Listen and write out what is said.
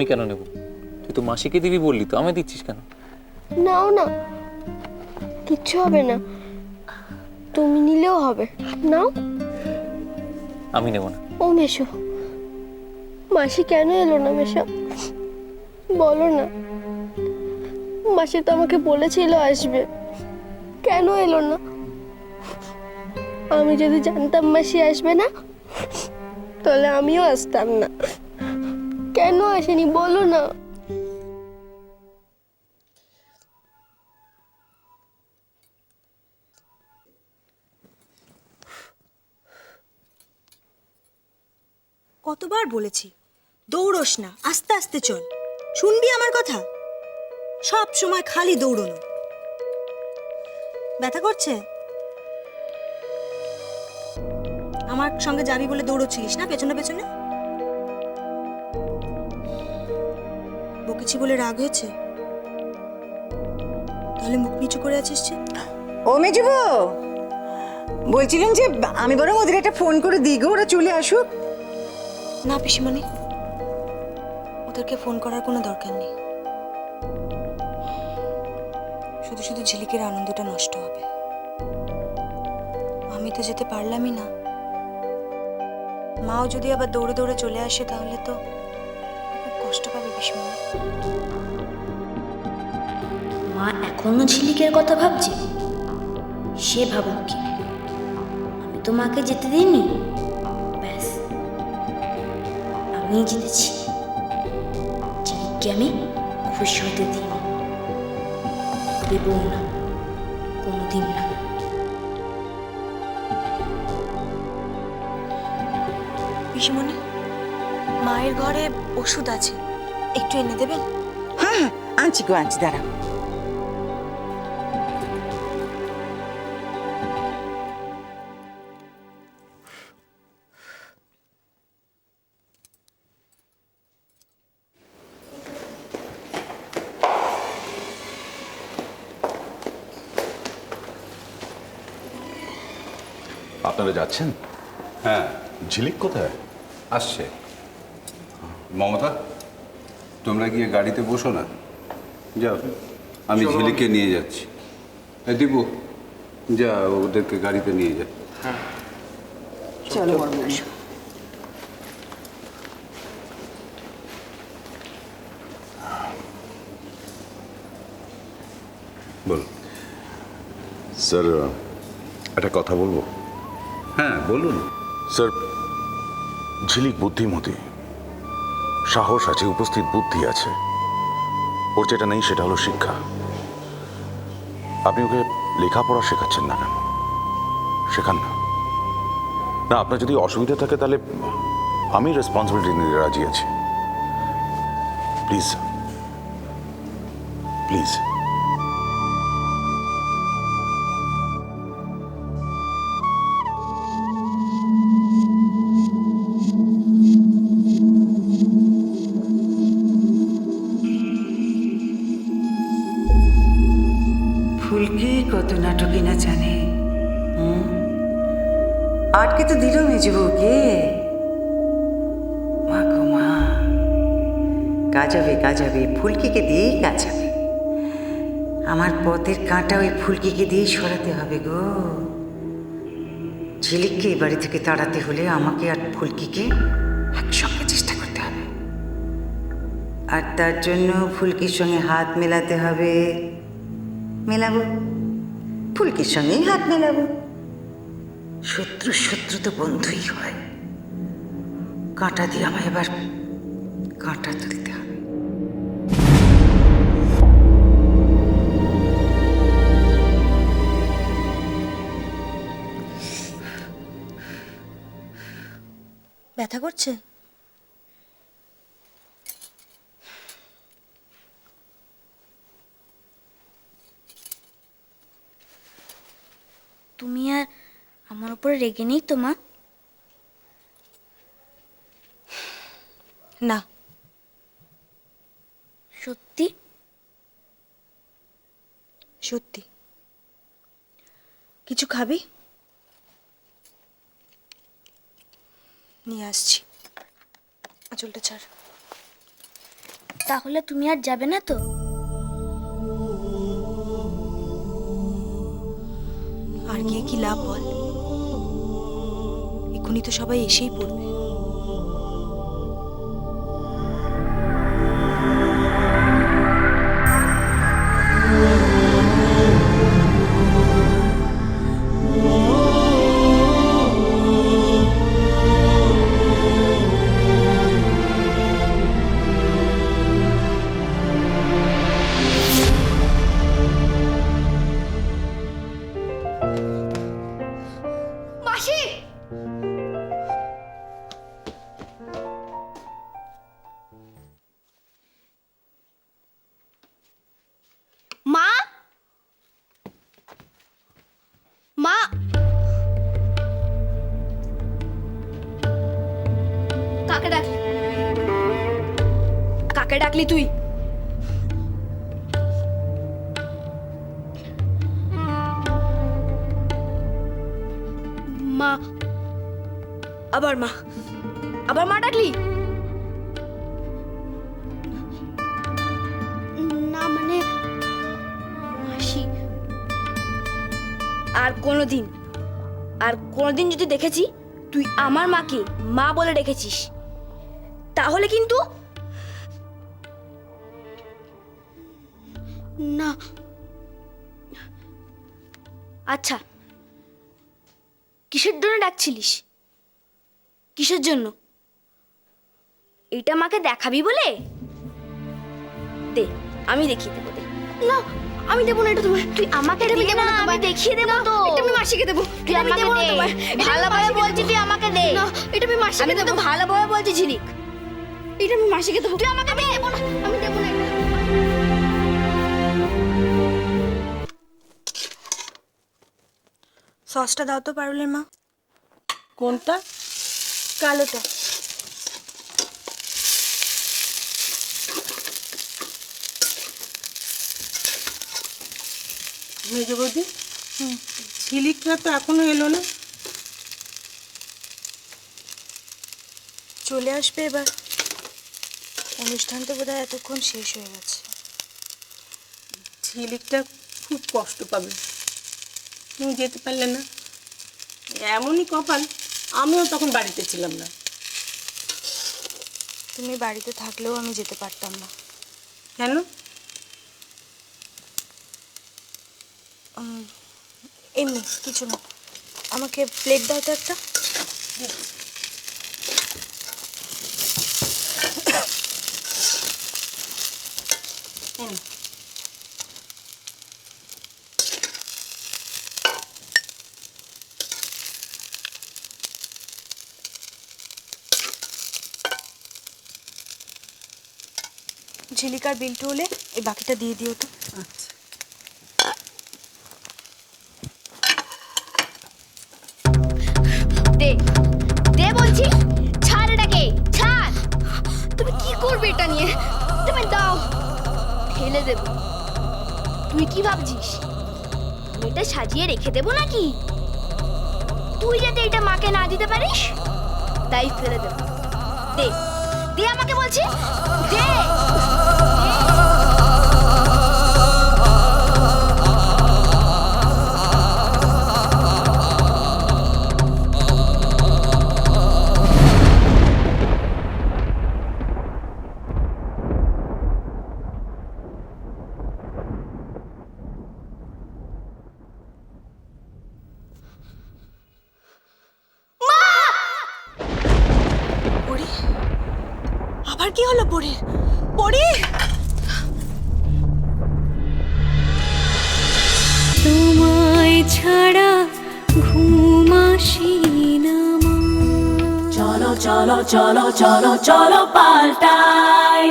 আমি কেন নেব? তুই তো মাসিকে দিবি বললি তো আমি দিচ্ছিস কেন? নাও না কিচ্ছু হবে না। তুমি নিলেও হবে। নাও। আমি নেব না। ও মেশো মাসি কেন এলো না মেশো? বলো না। মাসি তো আমাকে বলেছিল আসবে। কেন এলো না? আমি যদি জানতাম মাসি আসবে না তাহলে আমিও আসতাম না। কেন আসেনি? বলো না। কতবার বলেছি, দৌড়োস না, আস্তে আস্তে চল। শুনবি আমার কথা? সব সময় খালি দৌড়নো। ব্যথা করছে? আমার সঙ্গে যাবি বলে দৌড়চ্ছিলিস না, পেছনে পেছনে? বকেছি বলে রাগ হয়েছে? তাহলে মুখ নিচু করে আছিস যে? ও মেজুবো বলছিলাম যে আমি বরং ওদের একটা ফোন করে দিই গো ওরা চলে আসুক। না পিসিমণি ওদেরকে ফোন করার কোনো দরকার নেই। শুধু শুধু ঝিলিকের আনন্দটা নষ্ট হবে। আমি তো যেতে পারলামই না। মাও যদি আবার দৌড়ে দৌড়ে চলে আসে তাহলে তো কষ্ট পাবে পিসিমণি মা এখনও ঝিলিকের কথা ভাবছে? সে ভাবুক কি? আমি তো মাকে যেতে দিইনি। ব্যাস আমি জিতেছি। ঝিলিককে আমি খুশি হতে দিইনি। দেবও না কোনোদিন না। পিসিমণি মায়ের ঘরে ওষুধ আছে। একটু এনে দেবেন? হ্যাঁ হ্যাঁ আনছি গো আনছি দাঁড়া আপনারা যাচ্ছেন? হ্যাঁ। ঝিলিক কোথায়? আসছে। মমতা তোমরা গিয়ে গাড়িতে বসো না। যাও আমি ঝিলিকে নিয়ে যাচ্ছি। এ, দীপু যা ওদেরকে গাড়িতে নিয়ে যা। চলো বল। স্যার একটা কথা বলব? হ্যাঁ বলুন। স্যার ঝিলিক বুদ্ধিমতী। সাহস আছে, উপস্থিত বুদ্ধি আছে। ওর যেটা নেই সেটা হলো শিক্ষা। আপনি ওকে লেখাপড়া শেখাচ্ছেন না কেন? শেখান না। না, আপনার যদি অসুবিধা থাকে তাহলে আমি রেসপন্সিবিলিটি নিতে রাজি আছি। প্লিজ প্লিজ আটকে তো দিল মেজবউকে মা গো মা কাজাবে কাজাবে ফুলকিকে দিয়েই কাজাবে আমার পথের কাঁটা ওই ফুলকিকে দিয়েই সরাতে হবে গো। ঝিলিককে এই বাড়ি থেকে তাড়াতে হলে আমাকে আর ফুলকিকে একসঙ্গে চেষ্টা করতে হবে। আর তার জন্য ফুলকির সঙ্গে হাত মেলাতে হবে। মেলাবো। ফুলকির সঙ্গেই হাত মেলাবো। শত্রু শত্রু তো বন্ধুই হয়। কাঁটা দিয়ে আমায় এবার কাঁটা তুলতে হবে। ব্যথা করছে তুমি আর আমার উপরে রেগে নেই তো মা না। সত্যি? সত্যি। কিছু খাবি? নিয়ে আসছি। আঁচলটা ছাড়। তাহলে তুমি আর যাবে না তো? আর গিয়ে কি লাভ বল? এক্ষুনি তো সবাই এসেই পড়বে। কাকে ডাকলি? কাকে ডাকলি তুই? মা। আবার মা। আবার মা ডাকলি? না মানে মাসি। আর কোনোদিন আর কোনোদিন যদি দেখেছি, তুই আমার মাকে মা বলে রেখেছিস তাহলে কিন্তু? না। আচ্ছা। কিসের জন্য ডাকছিলিস? কিসের জন্য? এটা মাকে দেখাবি বলে? দে আমি দেখিয়ে দেবো দে। না আমি দেবো না এটা তোমায়। তুই আমাকে এটা দেবো না আমি দেখিয়ে দেবো তো। এটা আমি মাসিকে দেবো। তুই আমাকে দেবো না দে। ভালোভাবে বলছি। তুই আমাকে দে। না এটা আমি মাসিকে দেবো। ভালোভাবে বলছি ঝিলিক। এটা আমি মাসিকে দেবো। তুই আমাকে আমি দেবো না আমি দেবো না এটা। সসটা দাও তো পারুলের মা। কোনটা? কালোটা। মেজ বৌদি ঝিলিকরা তো এখনও এলো না। চলে আসবে এবার। অনুষ্ঠান তো বোধহয় এতক্ষণ শেষ হয়ে গেছে। ঝিলিকটা খুব কষ্ট পাবে। তুমি যেতে পারলে না। এমনই কপাল আমিও তখন বাড়িতে ছিলাম না। তুমি বাড়িতে থাকলেও আমি যেতে পারতাম না। কেন? এমনি কিছু না। আমাকে প্লেট দাও তো একটা। ঝিলিকার বিলটা হলে এই বাকিটা দিয়ে দিও তো। আচ্ছা। দে দে বলছি ছাড় এটাকে ছাড়। তুমি কি করবে এটা নিয়ে? তুমি দাও ফেলে দেব। তুই কি ভাবছিস? আমি এটা সাজিয়ে রেখে দেবো নাকি? তুই যাতে এটা মাকে না দিতে পারিস তাই ফেলে দেব। দে দে আমাকে বলছি দে। আবার কি হলো পরে পরে! তোমায় ছাড়া ঘুমাসি না চলো চলো চলো চলো চলো পাল্টাই।